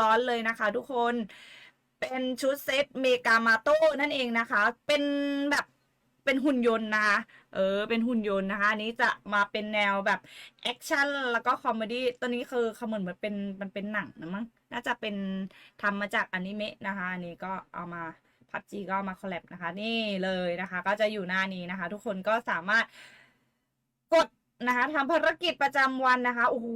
ร้อนๆเลยนะคะ ทุกคน เป็นชุดเซตเมกามาโต้นั่นเองนะคะ เป็นแบบเป็นหุ่นยนต์นะคะ เออ เป็นหุ่นยนต์นะคะ อันนี้จะมาเป็นแนวแบบแอคชั่นแล้วก็คอมเมดี้ ตัวนี้คือเขาเหมือนมันเป็นมันเป็นหนังนะมั้ง น่าจะเป็นทำมาจากอนิเมะนะคะ อันนี้ก็เอามาพับจีก็มาคอลแลบนะคะ นี่เลยนะคะ ก็จะอยู่หน้านี้นะคะ ทุกคนก็สามารถกด นะคะทำภารกิจประจำวันนะคะ โอ้โห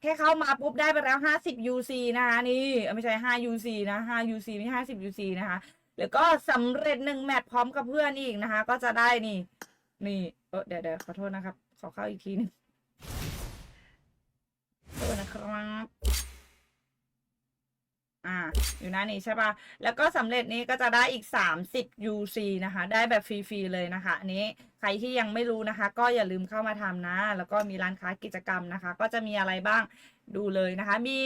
แค่เข้ามาปุ๊บได้ไปแล้ว 50 UC นะคะนี่ไม่ใช่ 5 UC นะ 5 UC ไม่ใช่50 UC นะคะ แล้วก็สำเร็จหนึ่งแมตช์พร้อมกับเพื่อนอีกนะคะ ก็จะได้นี่ นี่เออเดี๋ยวเดี๋ยวขอโทษนะครับ ขอเข้าอีกทีหนึงโทษนะครับ อยู่หน้านี้ใช่ปะแล้วก็สำเร็จนี้ก็จะได้อีก 30 UC นะคะ ได้แบบฟรีๆเลยนะคะ อันนี้ใครที่ยังไม่รู้นะคะ ก็อย่าลืมเข้ามาทำนะ แล้วก็มีร้านค้ากิจกรรมนะคะ ก็จะมีอะไรบ้างดูเลยนะคะ มี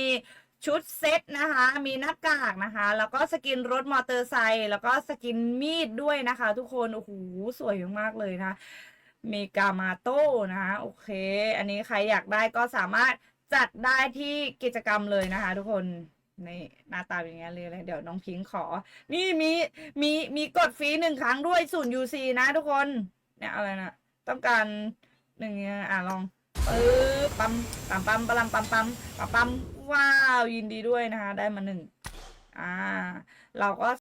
ชุดเซ็ตนะคะ มีหน้ากากนะคะ แล้วก็สกินรถมอเตอร์ไซค์แล้วก็สกินมีดด้วยนะคะ ทุกคนโอ้โหสวยมากๆเลยนะคะเมกามาโต้นะคะโอเค อันนี้ใครอยากได้ก็สามารถจัดได้ที่กิจกรรมเลยนะคะทุกคน ในหน้าตาเป็นอย่างนี้เลยเลยเดี๋ยวน้องพิงขอ นี่มีมีมีกดฟรีหนึ่งครั้งด้วยศูนย์ยูซีนะทุกคน เนี่ยอะไรนะต้องการหนึ่งอ่างอะลองปึ๊บปั๊มปั๊มปั๊มปั๊มปั๊มปั๊มปั๊มปั๊มว้าวยินดีด้วยนะคะ ได้มาหนึ่งอ่า เราก็